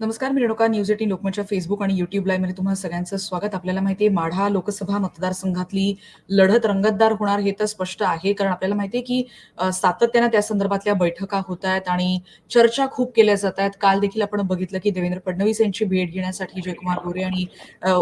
नमस्कार मी Renuka news eighteen लोकमतच्या फेसबुक आणि युट्यूब लाईव्हमध्ये तुम्हाला सगळ्यांचं स्वागत. आपल्याला माहिती आहे माढा लोकसभा मतदारसंघातली लढत रंगतदार होणार हे तर स्पष्ट आहे. कारण आपल्याला माहिती आहे की सातत्यानं त्या संदर्भातल्या बैठका होत आहेत आणि चर्चा खूप केल्या जात आहेत. काल देखील आपण बघितलं की देवेंद्र फडणवीस यांची भेट घेण्यासाठी जयकुमार गोरे आणि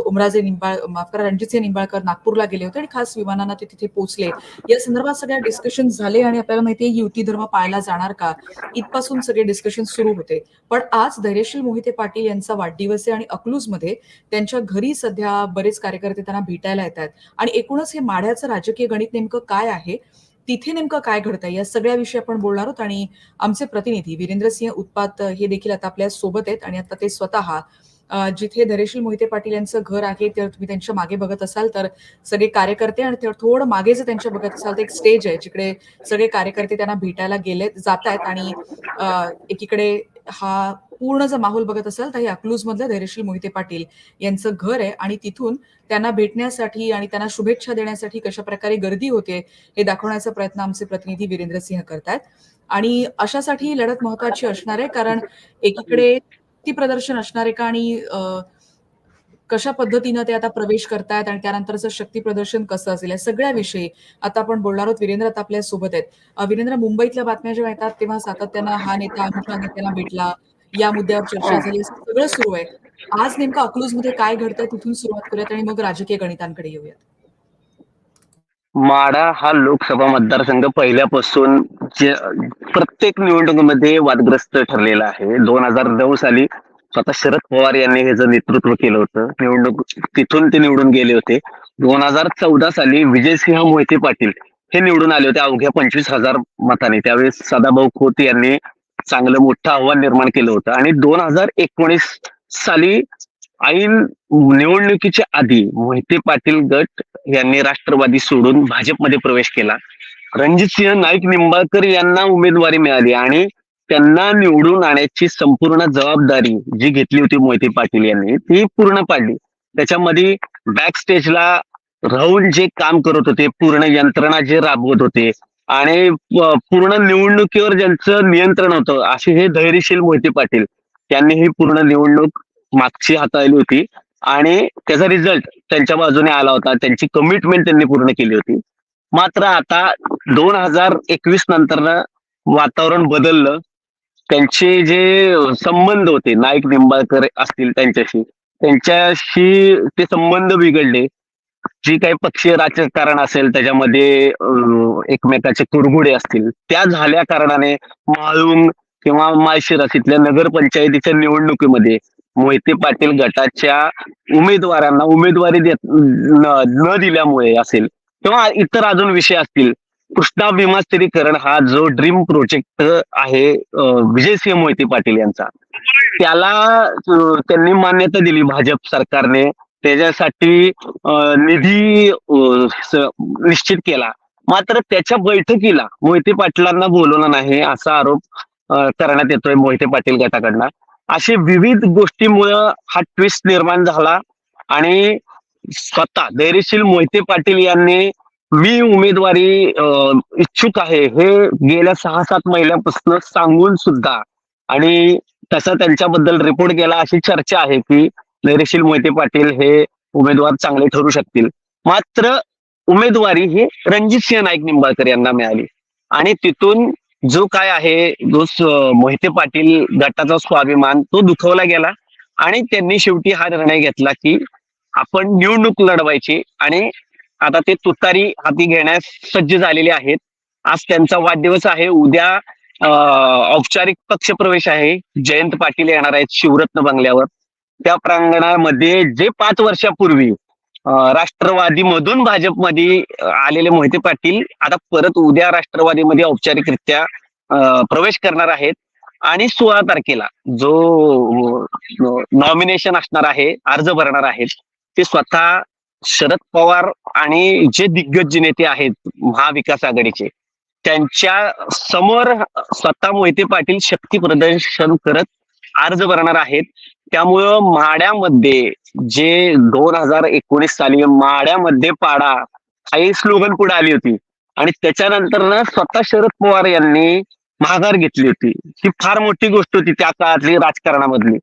उमराजे निंबाळ माफ करा रणजितसिंह निंबाळकर नागपूरला गेले होते आणि खास विमानानं ते तिथे पोहोचले. या संदर्भात सगळ्या डिस्कशन झाले आणि आपल्याला माहिती आहे युती धर्म पाळला जाणार का? इथपासून सगळे डिस्कशन सुरू होते. पण आज धैर्यशील मोहिते पाटील यांचा वाढदिवस आहे आणि अकलूजमध्ये त्यांच्या घरी सध्या बरेच कार्यकर्ते त्यांना भेटायला येत आहेत आणि एकूणच हे माढ्याचं राजकीय गणित नेमकं काय आहे? तिथे नेमकं काय घडतंय? या सगळ्या विषयी आपण बोलणार आहोत आणि आमचे प्रतिनिधी वीरेंद्रसिंह उत्पात हे देखील आता आपल्यासोबत आहेत आणि आता ते स्वतः जिथे धरेशील मोहिते पाटील यांचं घर आहे तर तुम्ही त्यांच्या मागे बघत असाल तर सगळे कार्यकर्ते आणि थोडं मागे जर त्यांच्या बघत असाल तर एक स्टेज आहे जिकडे सगळे कार्यकर्ते त्यांना भेटायला गेले जात आहेत आणि एकीकडे हा पूर्ण जर माहोल बघत असाल तर हे अकलूज मधलं धैर्यशील मोहिते पाटील यांचं घर आहे आणि तिथून त्यांना भेटण्यासाठी आणि त्यांना शुभेच्छा देण्यासाठी कशा प्रकारे गर्दी होते हे दाखवण्याचा प्रयत्न आमचे प्रतिनिधी वीरेंद्र सिंह करतायत. आणि अशासाठी ही लढत महत्वाची असणार आहे कारण एकीकडे ती प्रदर्शन असणार आहे का आणि कशा पद्धतीनं ते आता प्रवेश करतायत आणि त्यानंतरचं शक्ती प्रदर्शन कसं असेल या सगळ्या विषयी आता आपण बोलणार आहोत. वीरेंद्र आता आपल्यासोबत आहेत. वीरेंद्र मुंबईतल्या बातम्या जेव्हा येतात तेव्हा सातत्यानं हा नेता अमुक नेत्याला भेटला. या मुद्द्यावर चर्चा झाली असं सगळं सुरू आहे. आज नेमकं अकलूजमध्ये काय घडतंय तिथून सुरुवात करूयात आणि मग राजकीय गणितांकडे येऊयात. माढा हा लोकसभा मतदारसंघ पहिल्यापासून प्रत्येक निवडणुकीमध्ये वादग्रस्त ठरलेला आहे. दोन हजार नऊ साली स्वतः शरद पवार यांनी ह्याचं नेतृत्व केलं होतं निवडणूक तिथून ते निवडून गेले होते. दोन हजार चौदा साली विजयसिंह मोहिते पाटील हे निवडून आले होते अवघ्या पंचवीस हजार मतांनी. त्यावेळेस सदाभाऊ खोत यांनी चांगलं मोठं आव्हान निर्माण केलं होतं. आणि दोन हजार एकोणीस साली ऐन निवडणुकीच्या आधी मोहिते पाटील गट यांनी राष्ट्रवादी सोडून भाजपमध्ये प्रवेश केला. रणजित सिंह नाईक निंबाळकर यांना उमेदवारी मिळाली आणि त्यांना निवडून आणण्याची संपूर्ण जबाबदारी जी घेतली होती मोहिते पाटील यांनी ती पूर्ण पाडली. त्याच्यामध्ये बॅक स्टेजला राहून जे काम करत होते पूर्ण यंत्रणा जे राबवत होते आणि पूर्ण निवडणुकीवर ज्यांचं नियंत्रण होतं असे हे धैर्यशील मोहिते पाटील त्यांनी ही पूर्ण निवडणूक मागची हाताळली होती. आणि त्याचा रिझल्ट त्यांच्या बाजूने आला होता. त्यांची कमिटमेंट त्यांनी पूर्ण केली होती. मात्र आता दोन हजार एकवीस नंतर वातावरण बदललं. त्यांचे जे संबंध होते नाईक निंबाळकर असतील त्यांच्याशी त्यांच्याशी ते संबंध बिघडले. जी काही पक्षीय राजकारण असेल त्याच्यामध्ये एकमेकाचे कुरघुडे असतील त्या झाल्या कारणाने माळुंग किंवा माळशिरस इथल्या नगरपंचायतीच्या निवडणुकीमध्ये मोहिते पाटील गटाच्या उमेदवारांना उमेदवारी देत न न दिल्यामुळे असेल किंवा इतर अजून विषय असतील कृष्णा भीमास्त्रीकरण हा जो ड्रीम प्रोजेक्ट आहे विजयसिंह मोहिते पाटील यांचा त्याला त्यांनी मान्यता दिली भाजप सरकारने त्याच्यासाठी निधी निश्चित केला. मात्र त्याच्या बैठकीला मोहिते पाटलांना बोलवलं नाही असा आरोप करण्यात येतोय मोहिते पाटील गटाकडनं. अशी विविध गोष्टीमुळं हा ट्विस्ट निर्माण झाला आणि स्वतः धैर्यशील मोहिते पाटील यांनी मी उमेदवारी इच्छुक आहे हे गेल्या सहा सात महिन्यापासून सांगून सुद्धा आणि तसा त्यांच्याबद्दल रिपोर्ट केला अशी चर्चा आहे की धैर्यशील मोहिते पाटील हे उमेदवार चांगले ठरू शकतील. मात्र उमेदवारी ही रणजितसिंह नाईक निंबाळकर यांना मिळाली. आणि तिथून जो काय आहे जो मोहिते पाटील गटाचा स्वाभिमान तो दुखवला गेला. आणि त्यांनी शेवटी हा निर्णय घेतला की आपण निवडणूक लढवायची आणि आता ते तुतारी हाती घेण्यास सज्ज झालेले आहेत. आज त्यांचा वाढदिवस आहे. उद्या औपचारिक पक्षप्रवेश आहे. जयंत पाटील येणार आहेत शिवरत्न बंगल्यावर. त्या प्रांगणामध्ये जे पाच वर्षापूर्वी राष्ट्रवादीमधून भाजपमध्ये आलेले मोहिते पाटील आता परत उद्या राष्ट्रवादीमध्ये औपचारिकरित्या प्रवेश करणार आहेत. आणि सोळा तारखेला जो नॉमिनेशन असणार आहे अर्ज भरणार आहेत ते स्वतः शरद पवार आणि जे दिग्गज नेते आहेत महाविकास आघाडीचे त्यांच्यासमोर स्वतः मोहिते पाटील शक्ती प्रदर्शन करत अर्ज भरणार आहेत. त्यामुळं माड्यामध्ये जे दोन हजार एकोणीस साली माड्यामध्ये पाडा काही स्लोगन पुढे आली होती. आणि त्याच्यानंतर ना स्वतः शरद पवार यांनी माघार घेतली होती. ही फार मोठी गोष्ट होती त्या काळातली राजकारणामधली.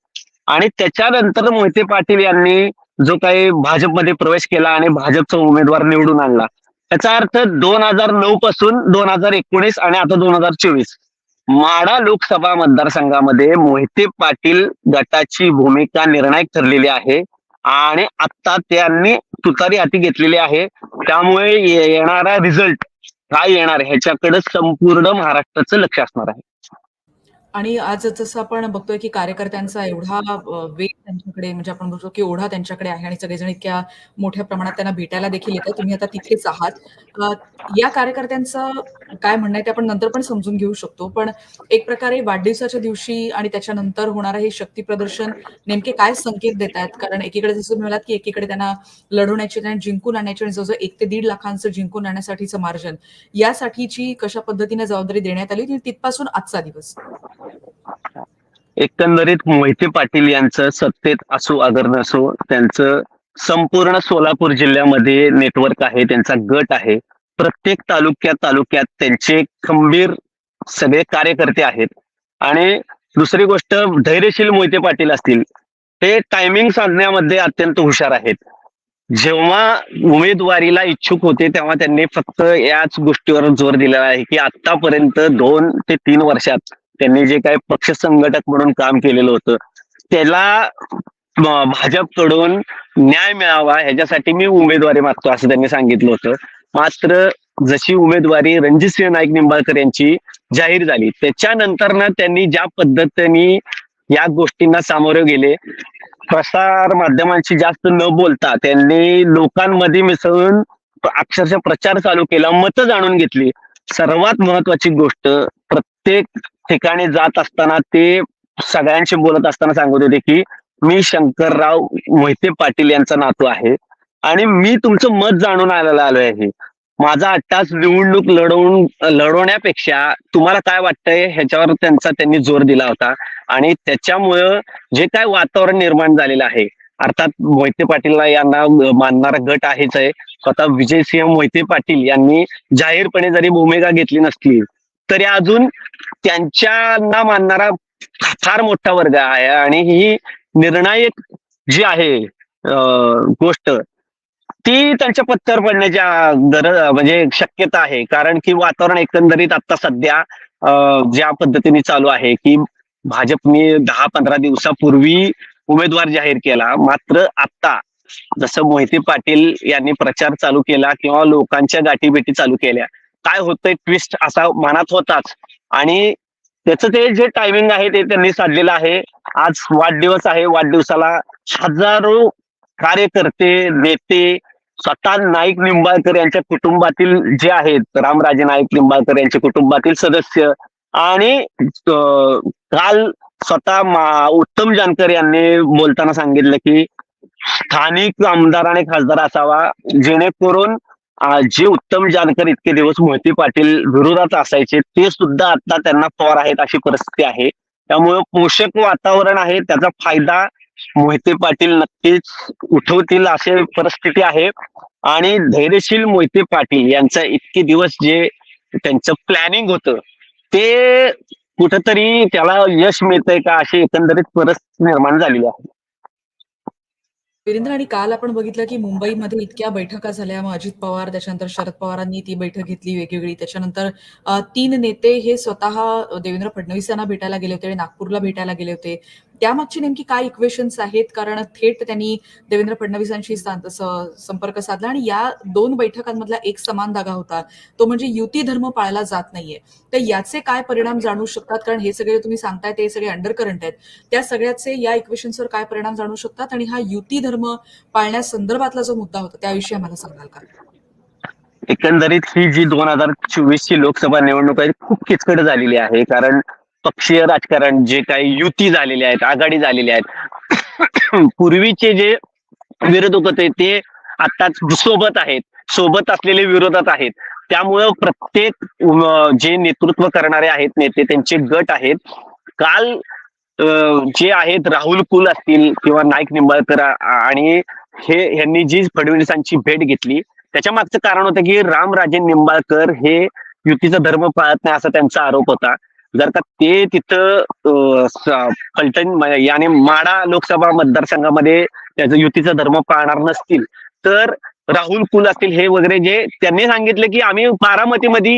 आणि त्याच्यानंतर मोहिते पाटील यांनी जो काही भाजपमध्ये प्रवेश केला आणि भाजपचा उमेदवार निवडून आणला. त्याचा अर्थ दोन हजार नऊ पासून दोन हजार एकोणीस आणि आता दोन हजार चोवीस. माढा लोकसभा मतदारसंघामध्ये मोहिते पाटील गटाची भूमिका निर्णायक ठरलेली आहे आणि आता त्यांनी तुतारी हाती घेतलेली आहे. त्यामुळे येणारा रिझल्ट काय येणार ह्याच्याकडे संपूर्ण महाराष्ट्राचं लक्ष असणार आहे. आणि आज जसं आपण बघतोय की कार्यकर्त्यांचा एवढा वेग त्यांच्याकडे म्हणजे आपण बोलतो की ओढा त्यांच्याकडे आहे आणि सगळेजण इतक्या मोठ्या प्रमाणात त्यांना भेटायला देखील येतात. तुम्ही आता तिथेच आहात. या कार्यकर्त्यांचं काय म्हणणं आहे ते आपण नंतर पण समजून घेऊ शकतो. पण एक प्रकारे वाढदिवसाच्या दिवशी आणि त्याच्यानंतर होणारं हे शक्ती प्रदर्शन नेमके काय संकेत देत आहेत? कारण एकीकडे जसं तुम्ही म्हणालात की एकीकडे त्यांना लढवण्याची त्यांना जिंकून आणण्याची आणि जवळजवळ एक ते दीड लाखांचं जिंकून आणण्यासाठीचं मार्जन यासाठीची कशा पद्धतीने जबाबदारी देण्यात आली? तिथपासून आजचा दिवस. एकंदरीत मोहिते पाटील यांचं सत्तेत असो अगर नसो त्यांचं संपूर्ण सोलापूर जिल्ह्यामध्ये नेटवर्क आहे त्यांचा गट आहे. प्रत्येक तालुक्यात तालुक्यात त्यांचे खंबीर सगळे कार्यकर्ते आहेत. आणि दुसरी गोष्ट धैर्यशील मोहिते पाटील असतील ते टायमिंग साधण्यामध्ये अत्यंत हुशार आहेत. जेव्हा उमेदवारीला इच्छुक होते तेव्हा त्यांनी फक्त याच गोष्टीवर जोर दिलेला आहे की आतापर्यंत दोन ते तीन वर्षात त्यांनी जे काही पक्ष संघटक म्हणून काम केलेलं होतं त्याला भाजपकडून न्याय मिळावा ह्याच्यासाठी मी उमेदवारी मागतो असं त्यांनी सांगितलं होतं. मात्र जशी उमेदवारी रणजितसिंह नाईक निंबाळकर यांची जाहीर झाली त्याच्यानंतर ना त्यांनी ज्या पद्धतीने या गोष्टींना सामोरे गेले प्रसार माध्यमांशी जास्त न बोलता त्यांनी लोकांमध्ये मिसळून अक्षरशः प्रचार चालू केला मतं जाणून घेतली. सर्वात महत्वाची गोष्ट प्रत्येक ठिकाणी जात असताना ते सगळ्यांशी बोलत असताना सांगत होते की मी शंकरराव मोहिते पाटील यांचा नातू आहे आणि मी तुमचं मत जाणून आलेला आलो आहे. माझा आत्ताच निवडणूक लढवून लढवण्यापेक्षा तुम्हाला काय वाटतंय ह्याच्यावर त्यांचा त्यांनी जोर दिला होता. आणि त्याच्यामुळं जे काय वातावरण निर्माण झालेलं आहे अर्थात मोहिते पाटील यांना मानणारा गट आहेच आहे. स्वतः विजयसिंह मोहिते पाटील यांनी जाहीरपणे जरी भूमिका घेतली नसली तरी अजून त्यांच्यांना मानणारा फार मोठा वर्ग आहे आणि ही निर्णायक जी आहे गोष्ट ती त्यांच्या पत्त्यावर पडण्याच्या गरज म्हणजे शक्यता आहे. कारण की वातावरण एकंदरीत आता सध्या ज्या पद्धतीने चालू आहे की भाजपने दहा पंधरा दिवसापूर्वी उमेदवार जाहीर केला. मात्र आता जसं मोहिते पाटील यांनी प्रचार चालू केला किंवा लोकांच्या गाठीभेटी चालू केल्या काय होतंय ट्विस्ट असा मनात होताच. आणि त्याचं ते जे टायमिंग आहे ते त्यांनी साधलेलं आहे. आज वाढदिवस आहे. वाढदिवसाला हजारो कार्यकर्ते नेते स्वतः नाईक निंबाळकर यांच्या कुटुंबातील जे आहेत रामराजे नाईक निंबाळकर यांच्या कुटुंबातील सदस्य आणि काल स्वतः उत्तम जानकर यांनी बोलताना सांगितलं की स्थानिक आमदार आणि खासदार असावा जेणेकरून जे उत्तम जानकर इतके दिवस मोहिते पाटील विरोधात असायचे ते सुद्धा आता त्यांना पवार आहेत अशी परिस्थिती आहे. त्यामुळे पोषक वातावरण आहे त्याचा फायदा मोहिते पाटील नक्कीच उठवतील अशी परिस्थिती आहे. आणि धैर्यशील मोहिते पाटील यांचा इतके दिवस जे त्यांचं प्लॅनिंग होतं ते कुठंतरी त्याला यश मिळतंय का अशी एकंदरीत परिस्थिती निर्माण झालेली आहे. वीरेंद्र आणि काल आपण बघितलं की मुंबईमध्ये इतक्या बैठका झाल्या. मग अजित पवार त्याच्यानंतर शरद पवारांनी ती बैठक घेतली वेगवेगळी. त्याच्यानंतर तीन नेते हे स्वतः देवेंद्र फडणवीस यांना भेटायला गेले होते आणि नागपूरला भेटायला गेले होते. त्यामागची नेमकी काय इक्वेशन्स आहेत? कारण थेट त्यांनी देवेंद्र फडणवीसांशी संपर्क साधला आणि या दोन बैठकांमधला एक समान धागा होता. तो म्हणजे युती धर्म पाळला जात नाहीये. तर याचे काय परिणाम जाणू शकतात? कारण हे सगळे तुम्ही सांगताय ते सगळे अंडर करंट आहेत. त्या सगळ्याचे या इक्वेशन्सवर काय परिणाम जाणू शकतात? आणि हा युती धर्म पाळण्यासंदर्भातला जो मुद्दा होता त्याविषयी आम्हाला सांगाल का? एकंदरीत ही जी दोन हजार चोवीस ची लोकसभा निवडणूक आहे खूप किचकट झालेली आहे. कारण पक्षीय राजकारण जे काही युती झालेले आहेत आघाडी झालेली आहेत पूर्वीचे जे विरोधक होते ते आता सोबत आहेत सोबत असलेले विरोधात आहेत. त्यामुळं प्रत्येक जे नेतृत्व करणारे आहेत नेते त्यांचे गट आहेत. काल जे आहेत राहुल कुल असतील किंवा नाईक निंबाळकर आणि हे यांनी जी फडणवीसांची भेट घेतली त्याच्या मागचं कारण होतं की रामराजे निंबाळकर हे युतीचा धर्म पाळत नाही असा त्यांचा आरोप होता. जर का ते तिथं फलटण याने माडा लोकसभा मतदारसंघामध्ये त्याचं युतीचा धर्म पाळणार नसतील तर राहुल कुल असतील हे वगैरे जे त्यांनी सांगितलं की आम्ही बारामतीमध्ये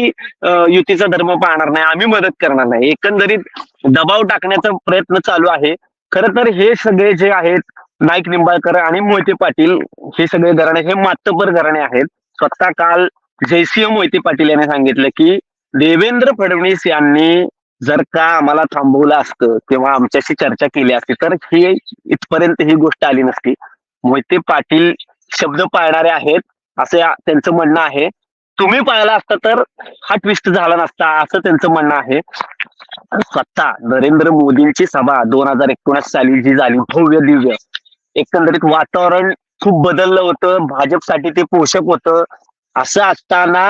युतीचा धर्म पाळणार नाही आम्ही मदत करणार नाही. एकंदरीत दबाव टाकण्याचा प्रयत्न चालू आहे. खर तर हे सगळे जे आहेत नाईक निंबाळकर आणि मोहिते पाटील हे सगळे घराणे हे मातबर घराणे आहेत. स्वतः काल जयसिंह मोहिते पाटील यांनी सांगितलं की देवेंद्र फडणवीस यांनी जर का आम्हाला थांबवलं असतं किंवा आमच्याशी चर्चा केली असती तर ही इथपर्यंत ही गोष्ट आली नसती. मोहिते पाटील शब्द पाळणारे आहेत असे त्यांचं म्हणणं आहे. तुम्ही पाळला असता तर हा ट्विस्ट झाला नसता असं त्यांचं म्हणणं आहे. स्वतः नरेंद्र मोदींची सभा दोन हजार एकोणीस साली जी झाली भव्य दिव्य. एकंदरीत वातावरण खूप बदललं होतं भाजपसाठी ते पोषक होतं. असं असताना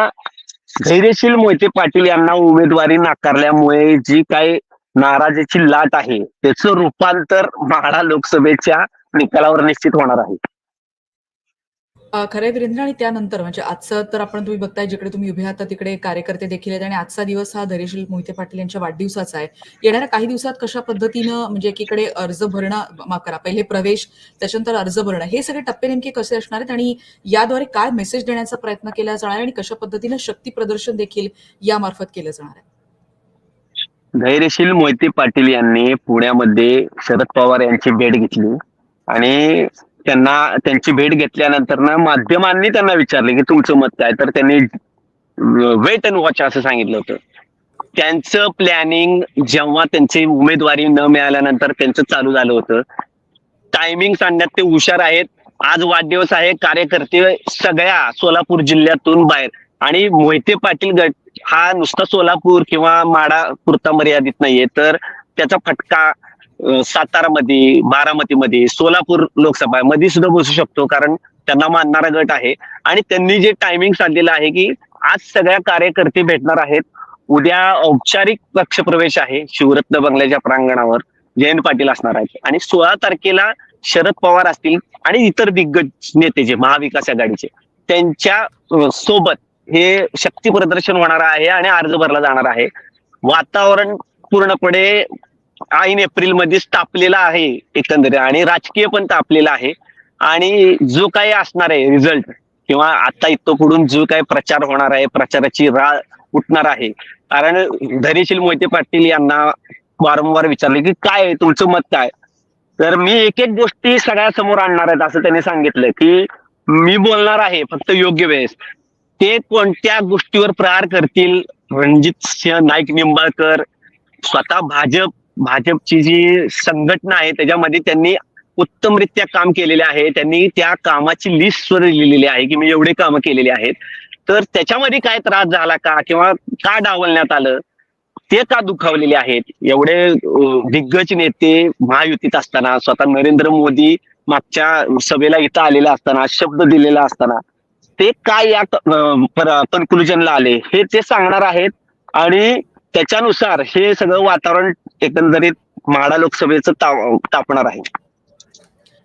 धैर्यशील मोहिते पाटील यांना उमेदवारी नाकारल्यामुळे जी काही नाराजीची लाट आहे त्याचं रूपांतर माढा लोकसभेच्या निकालावर निश्चित होणार आहे. अ, खरंय वीरेंद्र आणि त्यानंतर म्हणजे आजचं तर आपण तुम्ही बघताय जिकडे तुम्ही उभे आहात तिकडे कार्यकर्ते देखील आहेत आणि आजचा दिवस हा धैर्यशील मोहिते पाटील यांच्या वाढदिवसाचा आहे. येणाऱ्या काही दिवसात कशा पद्धतीनं म्हणजे एकीकडे अर्ज भरणं माफ करा पहिले प्रवेश त्याच्यानंतर अर्ज भरणं हे सगळे टप्पे नेमके कसे असणार आहेत आणि याद्वारे काय मेसेज देण्याचा प्रयत्न केला जाणार आहे आणि कशा पद्धतीनं शक्ती प्रदर्शन देखील यामार्फत केलं जाणार आहे? धैर्यशील मोहिते पाटील यांनी पुण्यामध्ये शरद पवार यांची भेट घेतली आणि त्यांना त्यांची भेट घेतल्यानंतर ना माध्यमांनी त्यांना विचारले की तुमचं मत काय? तर त्यांनी वेट अँड वॉच असं सांगितलं होतं. त्यांचं प्लॅनिंग जेव्हा त्यांची उमेदवारी न मिळाल्यानंतर त्यांचं चालू झालं होतं. टायमिंग सांगण्यात ते हुशार आहेत. आज वाढदिवस आहे. कार्यकर्ते सगळ्या सोलापूर जिल्ह्यातून बाहेर. आणि मोहिते पाटील गट हा नुसता सोलापूर किंवा माडा पुरता मर्यादित नाहीये. तर त्याचा फटका सातारामध्ये बारामतीमध्ये सोलापूर लोकसभा मध्ये सुद्धा बसू शकतो कारण त्यांना मानणारा गट आहे. आणि त्यांनी जे टायमिंग सांगितलेलं आहे की आज सगळ्या कार्यकर्ते भेटणार आहेत. उद्या औपचारिक पक्षप्रवेश आहे शिवरत्न बंगल्याच्या प्रांगणावर. जयंत पाटील असणार आहेत. आणि सोळा तारखेला शरद पवार असतील आणि इतर दिग्गज नेते जे महाविकास आघाडीचे त्यांच्यासोबत हे शक्ती प्रदर्शन होणार आहे आणि अर्ज भरला जाणार आहे. वातावरण पूर्णपणे ऐन एप्रिल मध्येच तापलेला आहे एकंदरीत आणि राजकीय पण तापलेला आहे. आणि जो काही असणार आहे रिझल्ट किंवा आता इथं पुढून जो काय प्रचार होणार आहे प्रचाराची राळ उठणार आहे. कारण धैर्यशील मोहिते पाटील यांना वारंवार विचारले की काय आहे तुमचं मत काय? तर मी एक एक गोष्टी सगळ्यासमोर आणणार आहेत असं त्यांनी सांगितलं की मी बोलणार आहे फक्त योग्य वेळेस. ते कोणत्या गोष्टीवर प्रहार करतील? रणजित सिंह नाईक निंबाळकर स्वतः भाजप भाजपची जी संघटना आहे त्याच्यामध्ये त्यांनी उत्तमरित्या काम केलेले आहे. त्यांनी त्या कामाची लिस्ट लिहिलेली आहे की मी एवढे कामं केलेली आहेत. तर त्याच्यामध्ये काय त्रास झाला का? किंवा का डावलण्यात आलं? ते का दुखावलेले आहेत? एवढे दिग्गज नेते महायुतीत असताना स्वतः नरेंद्र मोदी मागच्या सभेला इथं आलेला असताना शब्द दिलेला असताना ते काय या कन्क्लुजनला आले? हे ते सांगणार आहेत. आणि त्याच्यानुसार हे सगळं वातावरण एकंदरीत माडा लोकसभेचं तापणार आहे.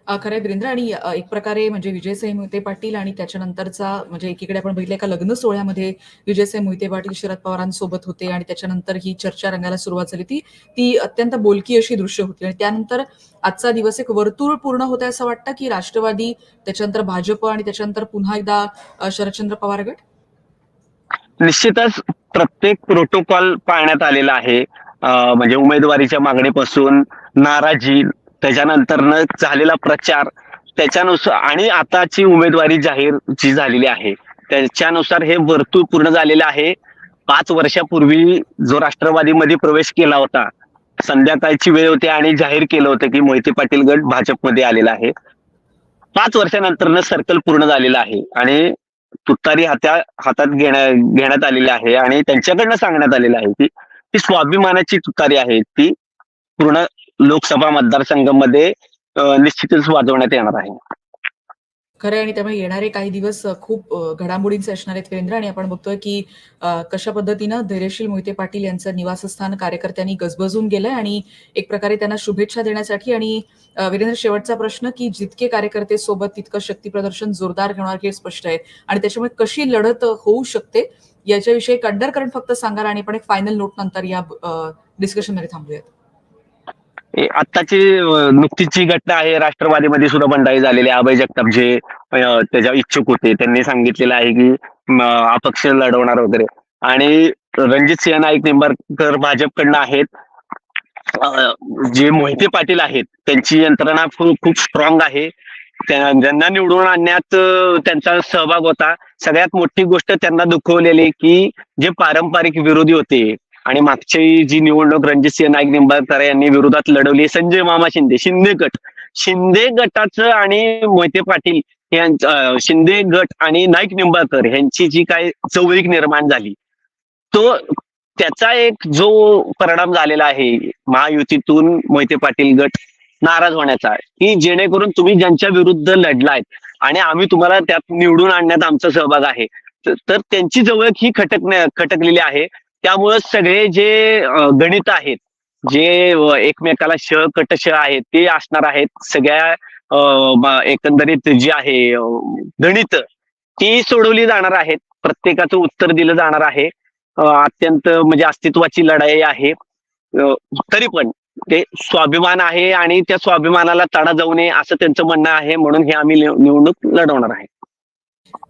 खरंय वीरेंद्र आणि एक प्रकारे म्हणजे विजयसाई मोहिते पाटील आणि त्याच्यानंतरचा म्हणजे एकीकडे आपण बघितलं एका लग्न सोहळ्यामध्ये विजयसाई मोहिते पाटील शरद पवारांसोबत होते आणि त्याच्यानंतर ही चर्चा रंगायला सुरुवात झाली ती ती अत्यंत बोलकी अशी दृश्य होती आणि त्यानंतर आजचा दिवस एक वर्तुळ पूर्ण होत असं वाटतं की राष्ट्रवादी त्याच्यानंतर भाजप आणि त्याच्यानंतर पुन्हा एकदा शरदचंद्र पवार गट? निश्चितच प्रत्येक प्रोटोकॉल पाळण्यात आलेला आहे. म्हणजे उमेदवारीच्या मागणीपासून नाराजी त्याच्यानंतर झालेला प्रचार त्याच्यानुसार आणि आताची उमेदवारी जाहीर जी झालेली आहे त्याच्यानुसार हे वर्तुळ पूर्ण झालेलं आहे. पाच वर्षापूर्वी जो राष्ट्रवादीमध्ये प्रवेश केला होता संध्याकाळची वेळ होती आणि जाहीर केलं होतं की मोहिते पाटील गट भाजपमध्ये आलेला आहे. पाच वर्षानंतरनं सर्कल पूर्ण झालेलं आहे आणि तुतारी हात्या हातात घेण्या घेण्यात आलेली आहे आणि त्यांच्याकडनं सांगण्यात आलेलं आहे की ती स्वाभिमानाची तुतारी आहे. ती पूर्ण लोकसभा मतदारसंघामध्ये निश्चितच वाजवण्यात येणार आहे. खरं आणि त्यामुळे येणारे काही दिवस खूप घडामोडींचे असणार आहेत वीरेंद्र आणि आपण बघतोय की कशा पद्धतीनं धैर्यशील मोहिते पाटील यांचं निवासस्थान कार्यकर्त्यांनी गजबजून गेलंय आणि एक प्रकारे त्यांना शुभेच्छा देण्यासाठी आणि वीरेंद्र शेवटचा प्रश्न की जितके कार्यकर्ते सोबत तितकं शक्ती प्रदर्शन जोरदार होणार हे स्पष्ट आहे. आणि त्याच्यामुळे कशी लढत होऊ शकते याच्याविषयी एक अंडरकरंट फक्त सांगा आणि आपण एक फायनल नोट नंतर या डिस्कशनमध्ये थांबूयात. आत्ताची नुकतीची घटना आहे. राष्ट्रवादीमध्ये सुद्धा बंडाई झालेली अभय जगताप जे त्याच्या इच्छुक होते. त्यांनी सांगितलेलं आहे की अपक्ष लढवणार वगैरे. आणि रणजित सिंह नाईक निंबाळकर भाजपकडनं आहेत. जे मोहिते पाटील आहेत त्यांची यंत्रणा खूप स्ट्रॉंग आहे. ज्यांना निवडून आणण्यात त्यांचा सहभाग होता. सगळ्यात मोठी गोष्ट त्यांना दुखवलेली की जे पारंपरिक विरोधी होते आणि मागची जी निवडणूक रणजितसिंह नाईक निंबाळकर यांनी विरोधात लढवली संजय मामा शिंदे शिंदे गट. शिंदे गटाचं आणि मोहिते पाटील शिंदे गट आणि नाईक निंबाळकर यांची जी काय चवळीक निर्माण झाली तो त्याचा एक जो परिणाम झालेला आहे महायुतीतून मोहिते पाटील गट नाराज होण्याचा की जेणेकरून तुम्ही ज्यांच्या विरुद्ध लढलायत आणि आम्ही तुम्हाला त्यात निवडून आणण्यात आमचा सहभाग आहे तर त्यांची जवळ ही खटक खटकलेली आहे. त्यामुळे सगळे जे गणित आहेत जे एकमेकाला श कट श आहेत ते असणार आहेत. सगळ्या एकंदरीत जी आहे गणित ती सोडवली जाणार आहेत. प्रत्येकाचं उत्तर दिलं जाणार आहे. अत्यंत म्हणजे अस्तित्वाची लढाई आहे. तरी पण ते स्वाभिमान आहे आणि त्या स्वाभिमानाला तडा जाऊ नये असं त्यांचं म्हणणं आहे. म्हणून हे आम्ही निवडणूक लढवणार आहे.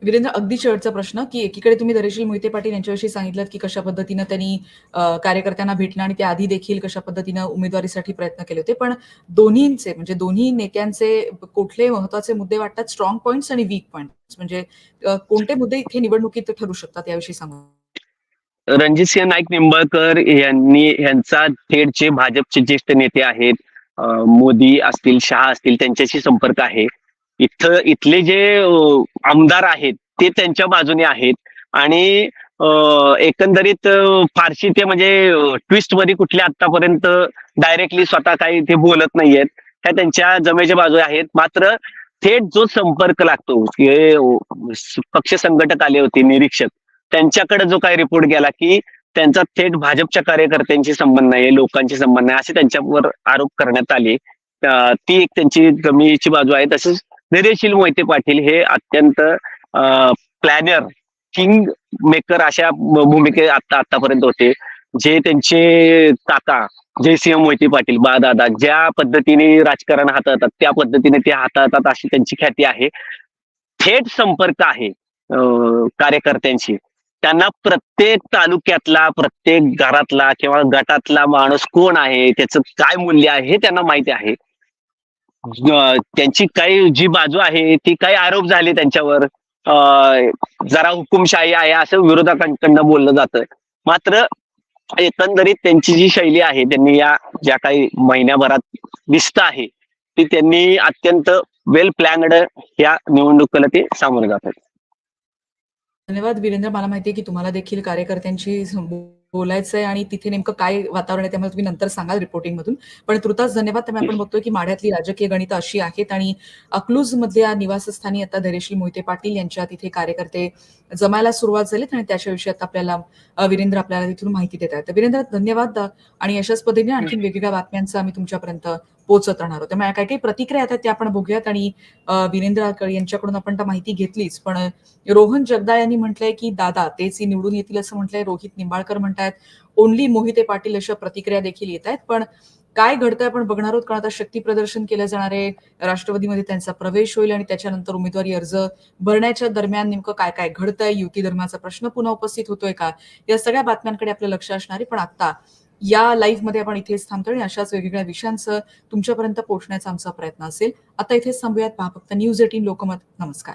वीरेंद्र अगदी शेवटचा प्रश्न की एकीकडे तुम्ही धैर्यशील मोहिते पाटील यांच्याविषयी सांगितलं की कशा पद्धतीनं त्यांनी कार्यकर्त्यांना भेटणं आणि त्याआधी देखील कशा पद्धतीनं उमेदवारीसाठी प्रयत्न केले होते. पण दोन्हींचे म्हणजे दोन्ही नेत्यांचे कुठले महत्त्वाचे मुद्दे वाटतात? स्ट्रॉंग पॉईंट्स आणि वीक पॉईंट्स म्हणजे कोणते मुद्दे इथे निवडणुकीत ठरू शकतात याविषयी रणजीत सिंह नाईक निंबाळकर यांनी यांचा थेट जे भाजपचे ज्येष्ठ नेते आहेत. मोदी असतील शहा असतील त्यांच्याशी संपर्क आहे. इथं इथले जे आमदार आहेत ते त्यांच्या बाजूने आहेत. आणि एकंदरीत फारशी ते म्हणजे ट्विस्टमध्ये कुठल्या आतापर्यंत डायरेक्टली स्वतः काही ते बोलत नाहीयेत. त्या त्यांच्या जमेच्या बाजू आहेत. मात्र थेट जो संपर्क लागतो हे पक्ष संघटक आले होते निरीक्षक त्यांच्याकडे जो काही रिपोर्ट गेला की त्यांचा थेट भाजपच्या कार्यकर्त्यांशी संबंध नाही लोकांशी संबंध नाही असे त्यांच्यावर आरोप करण्यात आले. ती एक त्यांची गमीची बाजू आहे. तसेच धैर्यशील मोहिते पाटील हे अत्यंत प्लॅनर किंग मेकर अशा भूमिके आता आतापर्यंत होते. जे त्यांचे काका जयसिंह मोहिते पाटील बा दादा ज्या पद्धतीने राजकारण हाताळतात त्या पद्धतीने ते हाताळतात अशी त्यांची ख्याती आहे. थेट संपर्क आहे कार्यकर्त्यांशी. त्यांना प्रत्येक तालुक्यातला प्रत्येक घरातला किंवा गटातला माणूस कोण आहे त्याचं काय मूल्य आहे हे त्यांना माहिती आहे. त्यांची काही जी बाजू आहे ती काही आरोप झाले त्यांच्यावर. जरा हुकुमशाही आहे असं विरोधकांकडनं बोललं जातं मात्र एकंदरीत त्यांची जी शैली आहे त्यांनी या ज्या काही महिन्याभरात दिसत आहे ती त्यांनी अत्यंत वेल प्लॅन्ड या निवडणुकीला ते सामोरे जात आहेत. धन्यवाद वीरेंद्र. मला माहिती आहे की तुम्हाला देखील कार्यकर्त्यांची बोलायचं आहे आणि तिथे नेमकं काय वातावरण आहे त्यामुळे तुम्ही नंतर सांगाल रिपोर्टिंग मधून. पण तुर्तास धन्यवाद त्यामुळे आपण बघतोय की माढ्यातली राजकीय गणितं अशी आहेत आणि अकलूज मधल्या निवासस्थानी आता धैर्यशील मोहिते पाटील यांच्या तिथे कार्यकर्ते जमायला सुरुवात झालीत आणि त्याच्याविषयी आता आपल्याला वीरेंद्र आपल्याला तिथून माहिती देत आहेत तर वीरेंद्र धन्यवाद आणि अशाच पद्धतीने आणखी वेगवेगळ्या बातम्यांचं आम्ही तुमच्यापर्यंत पोचत राहणार आहोत. त्यामुळे काही काही प्रतिक्रिया आहेत त्या आपण बघूयात. आणि विरेंद्र आकळ यांच्याकडून आपण तर माहिती घेतलीच. पण रोहन जगदाळ यांनी म्हटलंय की दादा तेच निवडून येतील असं म्हटलंय. रोहित निंबाळकर म्हणतायत ओनली मोहिते पाटील अशा प्रतिक्रिया देखील येत आहेत. पण काय घडतंय आपण बघणार आहोत. कारण आता शक्ती प्रदर्शन केलं जाणार आहे. राष्ट्रवादीमध्ये त्यांचा प्रवेश होईल आणि त्याच्यानंतर उमेदवारी अर्ज भरण्याच्या दरम्यान नेमकं काय काय घडतंय? युती धर्माचा प्रश्न पुन्हा उपस्थित होतोय का? या सगळ्या बातम्यांकडे आपलं लक्ष असणार आहे. पण आता या लाईव्हमध्ये आपण इथेच थांबतो आणि अशाच वेगवेगळ्या विषयांचं तुमच्यापर्यंत पोहोचण्याचा आमचा प्रयत्न असेल. आता इथेच थांबूयात. पहा फक्त न्यूज एटीन लोकमत. नमस्कार.